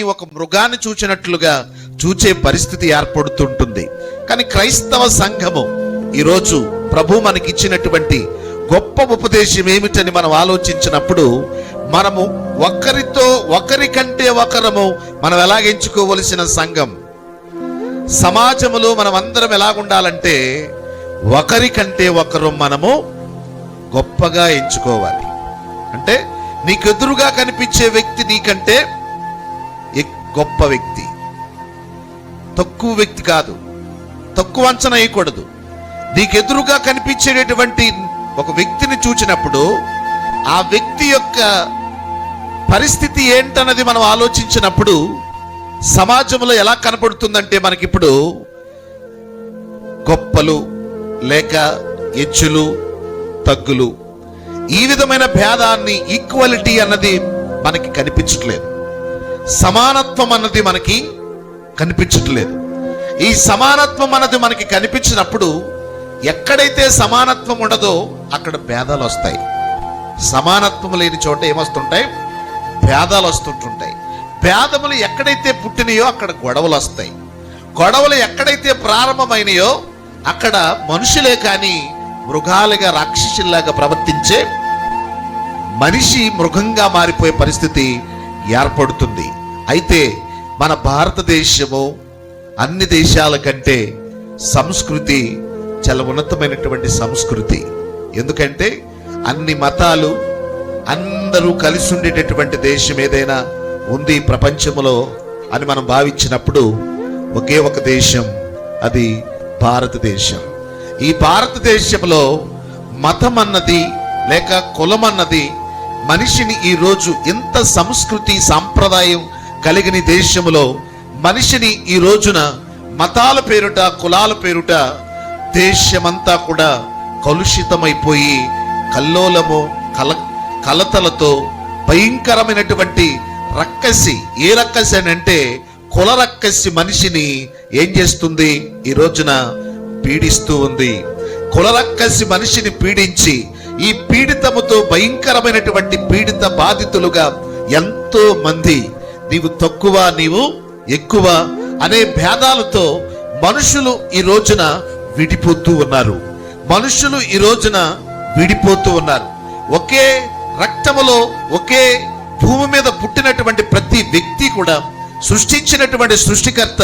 ఒక మృగాన్ని చూచినట్లుగా చూచే పరిస్థితి ఏర్పడుతుంటుంది. కానీ క్రైస్తవ సంఘము ఈరోజు ప్రభు మనకిచ్చినటువంటి గొప్ప ఉపదేశం ఏమిటని మనం ఆలోచించినప్పుడు మనము ఒకరితో ఒకరికంటే ఒకరము మనం ఎలాగ ఎంచుకోవలసిన సంఘం? సమాజములో మనం అందరం ఎలాగుండాలంటే ఒకరికంటే ఒకరు మనము గొప్పగా ఎంచుకోవాలి. అంటే నీకు ఎదురుగా కనిపించే వ్యక్తి నీకంటే గొప్ప వ్యక్తి. తక్కువ వ్యక్తి కాదు. తక్కువ అంచనా వేయకూడదు. నీకు ఎదురుగా కనిపించేటటువంటి ఒక వ్యక్తిని చూచినప్పుడు ఆ వ్యక్తి యొక్క పరిస్థితి ఏంటన్నది మనం ఆలోచించినప్పుడు సమాజంలో ఎలా కనపడుతుందంటే మనకిప్పుడు గొప్పలు లేక ఎచ్చులు తగ్గులు. ఈ విధమైన భేదాన్ని ఈక్వాలిటీ అన్నది మనకి కనిపించట్లేదు. సమానత్వం అన్నది మనకి కనిపించట్లేదు. ఈ సమానత్వం అన్నది మనకి కనిపించినప్పుడు ఎక్కడైతే సమానత్వం ఉండదో అక్కడ భేదాలు వస్తాయి. సమానత్వం లేని చోట ఏమొస్తుంటాయి? భేదాలు వస్తుంటుంటాయి. భేదములు ఎక్కడైతే పుట్టినయో అక్కడ గొడవలు వస్తాయి. గొడవలు ఎక్కడైతే ప్రారంభమైనయో అక్కడ మనుషులే కానీ మృగాలుగా రాక్షసుల్లాగా ప్రవర్తించే మనిషి మృగంగా మారిపోయే పరిస్థితి ఏర్పడుతుంది. అయితే మన భారతదేశము అన్ని దేశాల కంటే సంస్కృతి చాలా ఉన్నతమైనటువంటి సంస్కృతి. ఎందుకంటే అన్ని మతాలు అందరూ కలిసి ఉండేటటువంటి దేశం ఏదైనా ఉంది ప్రపంచంలో అని మనం భావించినప్పుడు ఒకే ఒక దేశం అది భారతదేశం. ఈ భారతదేశంలో మతం అన్నది లేక కులం అన్నది మనిషిని ఈ రోజు ఎంత సంస్కృతి సాంప్రదాయం కలిగిన దేశంలో మనిషిని ఈ రోజున మతాల పేరుట కులాల పేరుట దేశమంతా కూడా కలుషితమైపోయి కల్లోలము కల కలతలతో భయంకరమైనటువంటి రక్కసి. ఏ రక్కసి అని అంటే కుల రక్కసి మనిషిని ఏం చేస్తుంది? ఈ రోజున పీడిస్తూ ఉంది. కుల రక్కసి మనిషిని పీడించి ఈ పీడితముతో భయంకరమైనటువంటి పీడిత బాధితులుగా ఎంతో మంది. నీవు తక్కువ నీవు ఎక్కువ అనే భేదాలతో మనుషులు ఈ రోజున విడిపోతూ ఉన్నారు. మనుషులు ఈ రోజున విడిపోతూ ఉన్నారు. ఒకే రక్తములో ఒకే భూమి మీద పుట్టినటువంటి ప్రతి వ్యక్తి కూడా సృష్టించినటువంటి సృష్టికర్త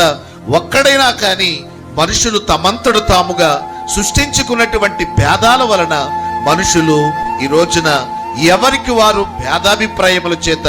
ఒక్కడైనా కానీ మనుషులు తమంతడు తాముగా సృష్టించుకున్నటువంటి భేదాల వలన మనుషులు ఈ రోజున ఎవరికి వారు భేదాభిప్రాయముల చేత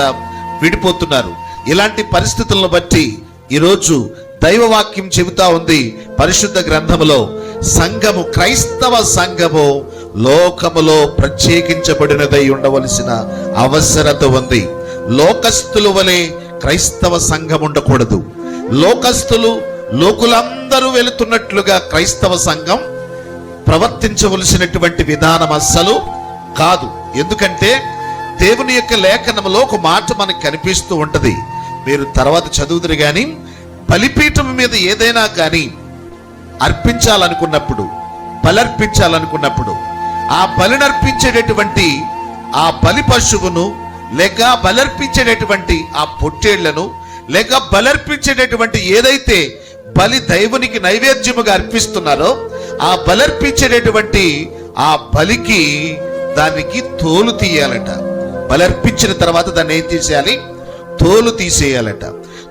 విడిపోతున్నారు? ఇలాంటి పరిస్థితులను బట్టి ఈరోజు దైవవాక్యం చెబుతా ఉంది పరిశుద్ధ గ్రంథములో సంఘము క్రైస్తవ సంఘము లోకములో ప్రత్యేకించబడినదై ఉండవలసిన అవసరత ఉంది. లోకస్తుల వలె క్రైస్తవ సంఘం ఉండకూడదు. లోకస్తులు లోకులందరూ వెళుతున్నట్లుగా క్రైస్తవ సంఘం ప్రవర్తించవలసినటువంటి విధానం అస్సలు కాదు. ఎందుకంటే దేవుని యొక్క లేఖనంలో ఒక మాట మనకు కనిపిస్తూ ఉంటది. మీరు తర్వాత చదువుదురు కానీ బలిపీఠం మీద ఏదైనా కానీ అర్పించాలనుకున్నప్పుడు బలర్పించాలనుకున్నప్పుడు ఆ బలినర్పించేటటువంటి ఆ బలి పశువును లేక బలర్పించేటటువంటి ఆ పొట్టేళ్ళను లేక బలర్పించేటటువంటి ఏదైతే బలి దైవునికి నైవేద్యముగా అర్పిస్తున్నారో ఆ బలర్పించేటటువంటి ఆ బలికి దానికి తోలు తీయాలట. బలర్పించిన తర్వాత దాన్ని ఏం తీసేయాలి? తోలు తీసేయాలట.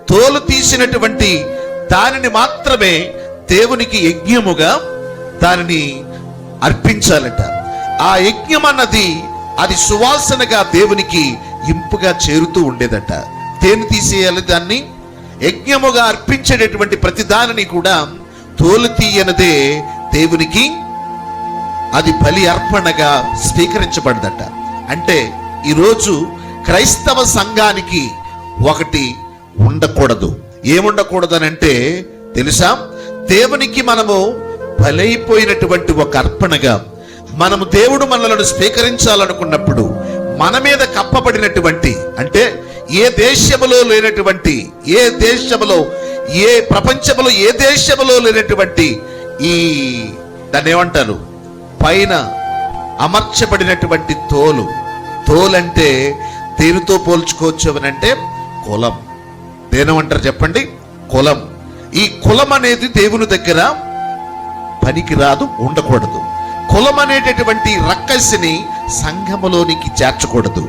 తోలు తీసినటువంటి దానిని మాత్రమే దేవునికి యజ్ఞముగా దానిని అర్పించాలట. ఆ యజ్ఞం అన్నది అది సువాసనగా దేవునికి ఇంపుగా చేరుతూ ఉండేదట. దేని తీసేయాలి దాన్ని? యజ్ఞముగా అర్పించేటటువంటి ప్రతి దానిని కూడా తోలు తీయనదే దేవునికి అది బలి అర్పణగా స్వీకరించబడదట. అంటే ఈరోజు క్రైస్తవ సంఘానికి ఒకటి ఉండకూడదు. ఏముండకూడదనంటే తెలుసా? దేవునికి మనము బలైపోయినటువంటి ఒక అర్పణగా మనము దేవుడు మనలను స్వీకరించాలనుకున్నప్పుడు మన మీద కప్పబడినటువంటి అంటే ఏ దేశములో లేనటువంటి ఏ దేశములో ఏ ప్రపంచములో ఏ దేశములో లేనటువంటి ఈ దాన్ని ఏమంటారు? పైన అమర్చబడినటువంటి తోలు. తోలంటే దేనితో పోల్చుకోవచ్చు అని అంటే కులం. దేనమంటారు చెప్పండి? కులం. ఈ కులం అనేది దేవుని దగ్గర పనికి రాదు ఉండకూడదు. కులం అనేటటువంటి రక్కసిని సంఘములోనికి చేర్చకూడదు.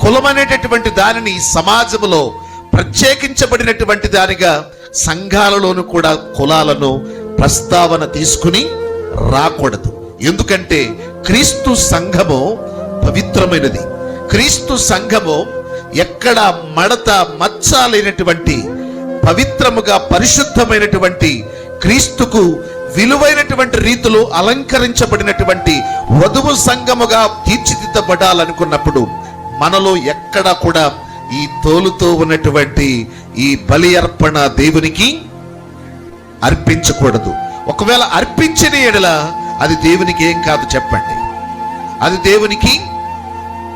కులం అనేటటువంటి దానిని సమాజంలో ప్రత్యేకించబడినటువంటి దానిగా సంఘాలలోను కూడా కులాలను ప్రస్తావన తీసుకుని రాకూడదు. ఎందుకంటే క్రీస్తు సంఘము పవిత్రమైనది. క్రీస్తు సంఘము ఎక్కడ మడత మచ్చ లేనటువంటి పవిత్రముగా పరిశుద్ధమైనటువంటి క్రీస్తుకు విలువైనటువంటి రీతిలో అలంకరించబడినటువంటి వధువు సంఘముగా తీర్చిదిద్దబడాలనుకున్నప్పుడు మనలో ఎక్కడ కూడా ఈ తోలుతో ఉన్నటువంటి ఈ బలి అర్పణ దేవునికి అర్పించకూడదు. ఒకవేళ అర్పించిన ఎడల అది దేవునికి ఏం కాదు చెప్పండి. అది దేవునికి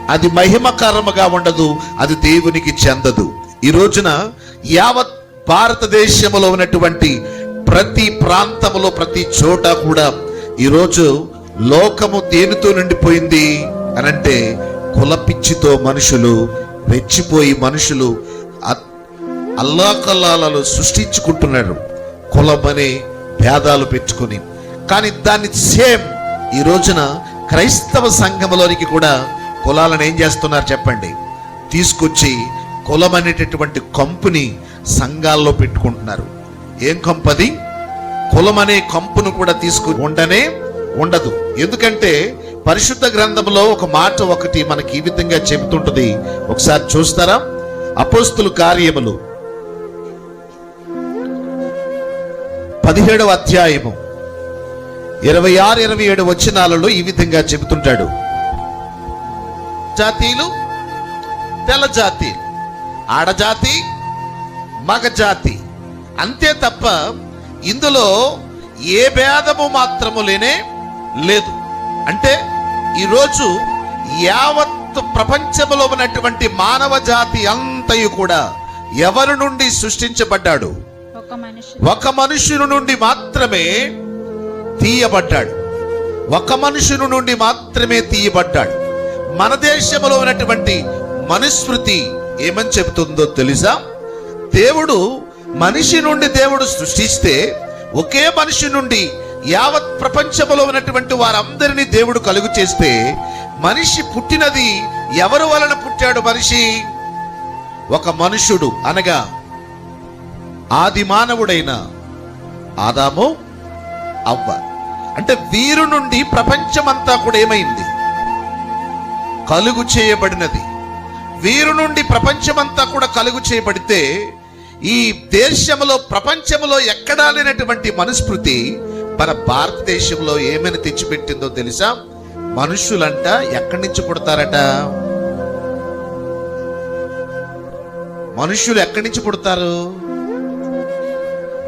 అది మహిమకరముగా ఉండదు అది దేవునికి చెందదు. ఈ రోజున యావత్ భారతదేశంలో ఉన్నటువంటి ప్రతి ప్రాంతములో ప్రతి చోట కూడా ఈరోజు లోకము దేనితో నిండిపోయింది అనంటే కులపిచ్చితో మనుషులు రెచ్చిపోయి మనుషులు అ- అల్లాకల్లాలలో సృష్టించుకుంటున్నారు. కులమనే భేదాలు పెట్టుకుని కానీ దాన్ని సేమ్ ఈ రోజున క్రైస్తవ సంఘములోనికి కూడా కులాలను ఏం చేస్తున్నారు చెప్పండి? తీసుకొచ్చి కులం అనేటటువంటి కంపుని సంఘాల్లో పెట్టుకుంటున్నారు. ఏం కంపది? కులం అనే కంపును కూడా తీసుకు ఉండనే ఉండదు. ఎందుకంటే పరిశుద్ధ గ్రంథంలో ఒక మాట ఒకటి మనకి ఈ విధంగా చెబుతుంటుంది. ఒకసారి చూస్తారా? అపోస్తులు కార్యములు. పదిహేడవ అధ్యాయము. ఇరవై ఆరు ఇరవై ఏడు వచనాలలో ఈ విధంగా చెబుతుంటాడు. జాతీయులు తెల్ల జాతి ఆడజాతి మగ జాతి. అంతే తప్ప ఇందులో ఏ భేదము మాత్రము లేనే లేదు. అంటే ఈరోజు యావత్ ప్రపంచంలో ఉన్నటువంటి మానవ జాతి అంతయు కూడా ఎవరి నుండి సృష్టించబడ్డాడు? ఒక మనుషుని నుండి మాత్రమే తీయబడ్డాడు. ఒక మనుషుని నుండి మాత్రమే తీయబడ్డాడు. మన దేశంలో ఉన్నటువంటి మనుస్మృతి ఏమని చెబుతుందో తెలుసా? దేవుడు మనిషి నుండి దేవుడు సృష్టిస్తే ఒకే మనిషి నుండి యావత్ ప్రపంచంలో ఉన్నటువంటి వారందరినీ దేవుడు కలుగు చేస్తే మనిషి పుట్టినది ఎవరు వలన పుట్టాడు మనిషి? ఒక మనుషుడు అనగా ఆది మానవుడైన ఆదాము అవ్వ. అంటే వీరు నుండి ప్రపంచమంతా కూడా ఏమైంది? కలుగు చేయబడినది. వీరు నుండి ప్రపంచమంతా కూడా కలుగు చేయబడితే ఈ దేశంలో ప్రపంచంలో ఎక్కడా లేనటువంటి మనుస్మృతి మన భారతదేశంలో ఏమైనా తెచ్చిపెట్టిందో తెలుసా? మనుషులంట ఎక్కడి నుంచి పుడతారట? మనుషులు ఎక్కడి నుంచి పుడతారు?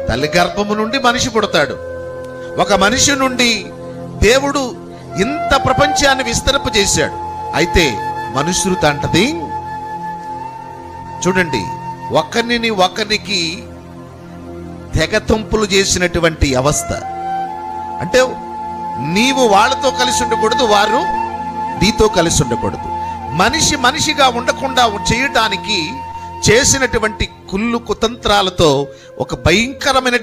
తల్లి గర్భము నుండి మనిషి పుడతాడు. ఒక మనిషి నుండి దేవుడు ఇంత ప్రపంచాన్ని విస్తరింప చేశాడు. అయితే మనుషులు తంటది చూడండి ఒకరిని ఒకరికి తెగతుంపులు చేసినటువంటి అవస్థ. అంటే నీవు వాళ్ళతో కలిసి ఉండకూడదు వారు నీతో కలిసి ఉండకూడదు. మనిషి మనిషిగా ఉండకుండా చేయటానికి చేసినటువంటి కుళ్ళు కుతంత్రాలతో ఒక భయంకరమైన